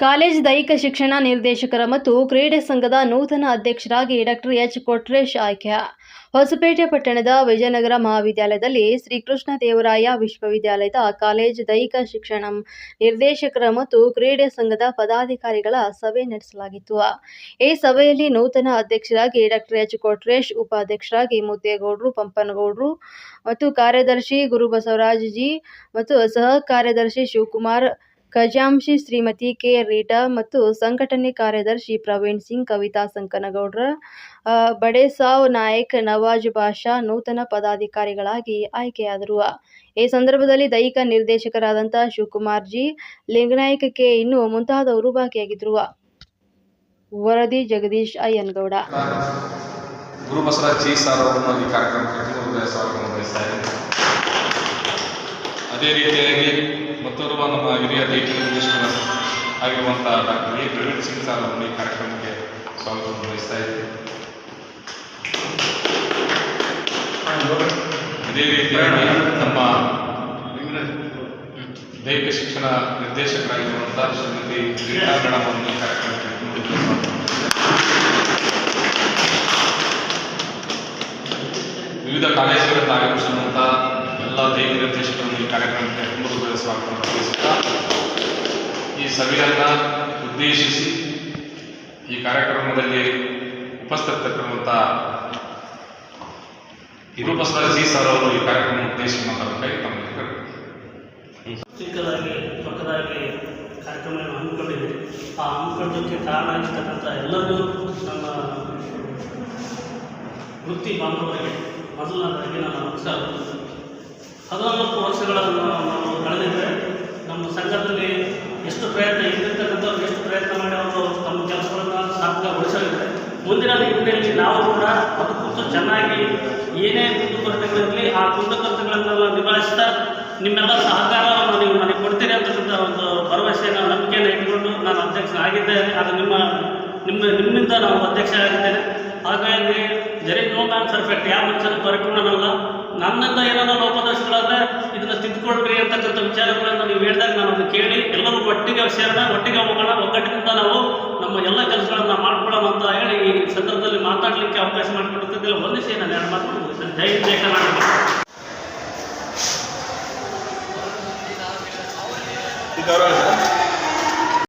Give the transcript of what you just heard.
College ದೈಹಿಕ ಶಿಕ್ಷಣ ನಿರ್ದೇಶಕರ ಮತ್ತು ಕ್ರೀಡೆ ಸಂಘದ ನೂತನ ಅಧ್ಯಕ್ಷರಾಗಿ ಡಾಕ್ಟರ್ ಎಚ್ ಕೊಟ್ರೇಶ್ ಆಯ್ಕೆ. ಹೊಸಪೇಟೆ ಪಟ್ಟಣದ ವಿಜಯನಗರ ಮಹಾವಿದ್ಯಾಲಯದಲ್ಲಿ ಶ್ರೀಕೃಷ್ಣ ದೇವರಾಯ ವಿಶ್ವವಿದ್ಯಾಲಯದ ಕಾಲೇಜ್ ದೈಹಿಕ ಶಿಕ್ಷಣ ನಿರ್ದೇಶಕರ ಮತ್ತು ಕ್ರೀಡೆ ಸಂಘದ ಪದಾಧಿಕಾರಿಗಳ ಸಭೆ ನಡೆಸಲಾಗಿತ್ತು. ಈ ಸಭೆಯಲ್ಲಿ ನೂತನ ಅಧ್ಯಕ್ಷರಾಗಿ ಡಾಕ್ಟರ್ ಎಚ್ ಕೊಟ್ರೇಶ್, ಉಪಾಧ್ಯಕ್ಷರಾಗಿ ಮುದ್ದೇಗೌಡರು, ಪಂಪನಗೌಡರು ಮತ್ತು ಕಾರ್ಯದರ್ಶಿ ಗುರು ಬಸವರಾಜ್ ಜಿ ಮತ್ತು ಸಹ ಕಾರ್ಯದರ್ಶಿ ಶಿವಕುಮಾರ್ ಖಜಾಂಶಿ ಶ್ರೀಮತಿ ಕೆ. ರೀಟಾ ಮತ್ತು ಸಂಘಟನೆ ಕಾರ್ಯದರ್ಶಿ ಪ್ರವೀಣ್ ಸಿಂಗ್, ಕವಿತಾ ಸಂಕನಗೌಡ್ರ ಬಡೇಸಾವ್ ನಾಯಕ್, ನವಾಜ್ ಬಾಷಾ ನೂತನ ಪದಾಧಿಕಾರಿಗಳಾಗಿ ಆಯ್ಕೆಯಾದರು. ಈ ಸಂದರ್ಭದಲ್ಲಿ ದೈಹಿಕ ನಿರ್ದೇಶಕರಾದಂಥ ಶಿವಕುಮಾರ್ ಜಿ, ಲಿಂಗನಾಯಕ ಕೆ ಇನ್ನು ಮುಂತಾದವರು ಭಾಗಿಯಾಗಿದ್ದರು. ವರದಿ ಜಗದೀಶ್ ಅಯ್ಯನಗೌಡ. ಗುರು ಜಿ ಸರ್ ಅವರನ್ನು ಈ ಕಾರ್ಯಕ್ರಮಕ್ಕೆ ಅದೇ ರೀತಿಯಾಗಿ ಮತ್ತೋರ್ವ ನಮ್ಮ ಹಿರಿಯ ದೈಹಿಕ ನಿರ್ದೇಶಕರ ಆಗಿರುವಂಥ doctor A. Praveen Singh sir ಅವರು ಈ ಕಾರ್ಯಕ್ರಮಕ್ಕೆ ಸ್ವಾಗತವನ್ನು ವಹಿಸ್ತಾ ಇದ್ದೀವಿ ಅದೇ ರೀತಿಯಾಗಿ ನಮ್ಮ ದೈಹಿಕ ಶಿಕ್ಷಣ ನಿರ್ದೇಶಕರಾಗಿರುವಂಥ ಶ್ರೀಮತಿ ರೀಟಾ ಮೇಡಮ್ ಅವರನ್ನು ಈ ಕಾರ್ಯಕ್ರಮಕ್ಕೆ ವಿವಿಧ ಕಾಲೇಜುಗಳಿಂದ ಆಗಮಿಸಿದಂಥ ಎಲ್ಲ ದೈವ ನಿರ್ದೇಶಕರನ್ನು ಈ ಕಾರ್ಯಕ್ರಮಕ್ಕೆ ತುಂಬ ಸ್ವಾಗತ ಈ ಸಭೆಯನ್ನು ಉದ್ದೇಶಿಸಿ ಈ ಕಾರ್ಯಕ್ರಮದಲ್ಲಿ ಉಪಸ್ಥಿತರಿರುವಂಥ ಗುರು ಸಿ ಸರ್ ಅವರು ಈ ಕಾರ್ಯಕ್ರಮ ಉದ್ದೇಶಿಸಿ ಮಾತಾಡಬೇಕಾಗಿ ಕರೆ ಚಿಕ್ಕದಾಗಿ, ದೊಡ್ಡದಾಗಿ ಕಾರ್ಯಕ್ರಮವನ್ನು ಹಮ್ಮಿಕೊಂಡಿದೆ ಆ ಹಮ್ಮಿಕೊಂಡಕ್ಕೆ ಕಾರಣ ಆಗಿರ್ತಕ್ಕಂಥ ಎಲ್ಲರೂ ನಮ್ಮ ವೃತ್ತಿ ಬಾಂಧವರಿಗೆ ಮೊದಲನೇದಾಗಿ ನಾನು ನಮಸ್ಕಾರ. ಹದಿನಾಲ್ಕು ವರ್ಷಗಳನ್ನು ನಾವು ಕಳೆದಿದ್ದರೆ ನಮ್ಮ ಸಂಘದಲ್ಲಿ ಎಷ್ಟು ಪ್ರಯತ್ನ ಇದ್ದಿರ್ತಕ್ಕಂಥವ್ರು ಎಷ್ಟು ಪ್ರಯತ್ನ ಮಾಡಿ ಅವರು ತಮ್ಮ ಕೆಲಸಗಳನ್ನು ಸಾರ್ಥಕಗೊಳಿಸಲಿದ್ದಾರೆ. ಮುಂದಿನ ನಿಟ್ಟಿನಲ್ಲಿ ನಾವು ಕೂಡ ಅದಕ್ಕೂ ಚೆನ್ನಾಗಿ ಏನೇ ಕುಂದುಕೊರತೆಗಳಿರಲಿ ಆ ಕುಂದುಕೊರತೆಗಳನ್ನೆಲ್ಲ ನಿಭಾಯಿಸ್ತಾ ನಿಮ್ಮೆಲ್ಲ ಸಹಕಾರವನ್ನು ನೀವು ನನಗೆ ಕೊಡ್ತೀರಿ ಅಂತಕ್ಕಂಥ ಒಂದು ಭರವಸೆಯನ್ನು ನಂಬಿಕೆಯನ್ನು ಇಟ್ಕೊಂಡು ನಾನು ಅಧ್ಯಕ್ಷನಾಗಿದ್ದೇನೆ ಅದು ನಿಮ್ಮ ನಿಮ್ಮ, ನಿಮ್ಮಿಂದ ನಾವು ಅಧ್ಯಕ್ಷ ಆಗಿದ್ದೇನೆ ಹಾಗಾಗಿ ಜರಿ ನೋ ಮ್ಯಾನ್ ಪರ್ಫೆಕ್ಟ್ ಯಾವ ಮನುಷ್ಯನ ಪರಿಪೂರ್ಣನಲ್ಲ. ನನ್ನಿಂದ ಏನೋ ಲೋಪದೋಷಗಳಾದರೆ ಇದನ್ನು ತಿದ್ದುಕೊಳ್ರಿ ಅಂತಕ್ಕಂಥ ವಿಚಾರಗಳನ್ನು ನೀವು ಹೇಳಿದಾಗ ನಾನು ಕೇಳಿ ಎಲ್ಲರೂ ಒಟ್ಟಿಗೆ ಸೇರೋಣ, ಒಟ್ಟಿಗೆ ಹೋಗೋಣ, ಒಗ್ಗಟ್ಟಿನಿಂದ ನಾವು ನಮ್ಮ ಎಲ್ಲ ಕೆಲಸಗಳನ್ನು ಮಾಡ್ಕೊಳ್ಳೋಣ ಅಂತ ಹೇಳಿ ಈ ಸಂದರ್ಭದಲ್ಲಿ ಮಾತಾಡ್ಲಿಕ್ಕೆ ಅವಕಾಶ ಮಾಡಿಕೊಡ್ತಿದ್ದಿಲ್ಲ ಹೊಂದಿಸಿ ನಾನು ಎರಡು ಮಾತು ಮುಗಿಸ್ತೇನೆ. ಜೈ ಜಯ ಕರ್ನಾಟಕ ಗೌರವ